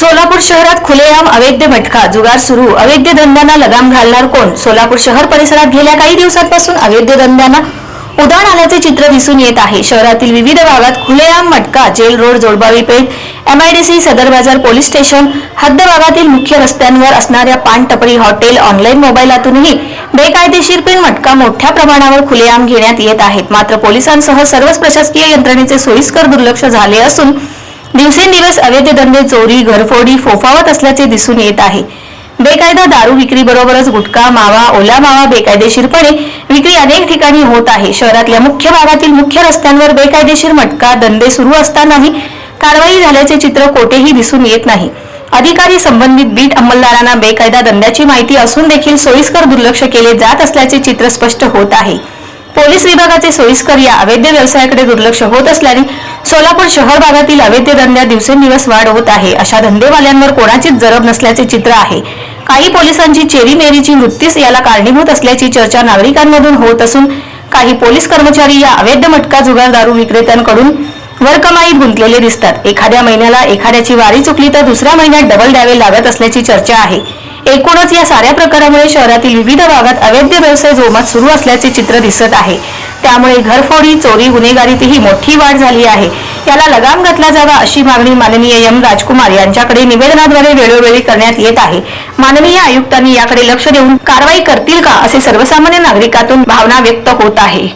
सोलापूर शहरात खुलेआम अवैध मटका जुगार सुरू. अवैध धंद्यांना लगाम घालणार कोण? सोलापूर शहर परिसरात गेल्या काही दिवसांपासून अवैध धंद्यांना उदाण आल्याचे चित्र दिसून येत आहे. शहरातील विविध भागात खुलेआम मटका jail road Jodbhavi Peth MIDC Sadar Bazaar police station हद्द भागातील मुख्य रस्त्यांवर असणाऱ्या पान टपरी हॉटेल ऑनलाईन मोबाईलातूनही बेकायदेशीरपणे मटका मोठ्या प्रमाणावर खुलेआम घेण्यात येत आहेत. मात्र पोलिसांसह सर्वच प्रशासकीय यंत्रणेचे सोयीस्कर दुर्लक्ष झाले असून दिवसेंदिवस अवैध धंदे चोरी घरफोडी फोफावत असल्याचे दिसून येत आहे. बेकायदा दारू विक्री बरोबरच गुटखा मावा ओला मावा बेकायदेशीरपणे विक्री अनेक ठिकाणी होत आहे. शहरातल्या मुख्य भागातील मुख्य रस्त्यांवर बेकायदेशीर मटका धंदे सुरू असतानाही कारवाई झाल्याचे चित्र कोठेही दिसून येत नाही. अधिकारी संबंधित बीट अंमलदारांना बेकायदा धंद्याची माहिती असून देखील सोयीस्कर दुर्लक्ष केले जात असल्याचे चित्र स्पष्ट होत आहे. पोलीस विभागाचे सोयीस्कर या अवैध व्यवसायाकडे दुर्लक्ष होत असल्याने सोलापूर शहर भागातील अवैध धंद्यात दिवसेंदिवस वाढ होत आहे. अशा धंदेवाल्यांवर कोणाचीच जरब नसल्याचे चित्र आहे. काही पोलिसांची चेरीमेरीची वृत्तीच याला कारणीभूत असल्याची चर्चा नागरिकांमधून होत असून काही पोलीस कर्मचारी या अवैध मटका जुगार दारू विक्रेत्यांकडून वर्कमाईत गुंतलेले दिसतात. एखाद्या महिन्याला एखाद्याची वारी चुकली तर दुसऱ्या महिन्यात डबल द्यावे लागत असल्याची चर्चा आहे. एकूणच या साऱ्या प्रकारामुळे शहरातील विविध भागात अवैध व्यवसाय जोमात सुरू असल्याचे चित्र दिसत आहे. त्यामुळे घरफोडी चोरी गुन्हेगारीतही मोठी वाढ झाली आहे. याला लगाम घातला जावा अशी मागणी माननीय एम राजकुमार यांच्याकडे निवेदनाद्वारे वेळोवेळी करण्यात येत आहे. माननीय आयुक्तांनी याकडे लक्ष देऊन कारवाई करतील का असे सर्वसामान्य नागरिकातून भावना व्यक्त होत आहे.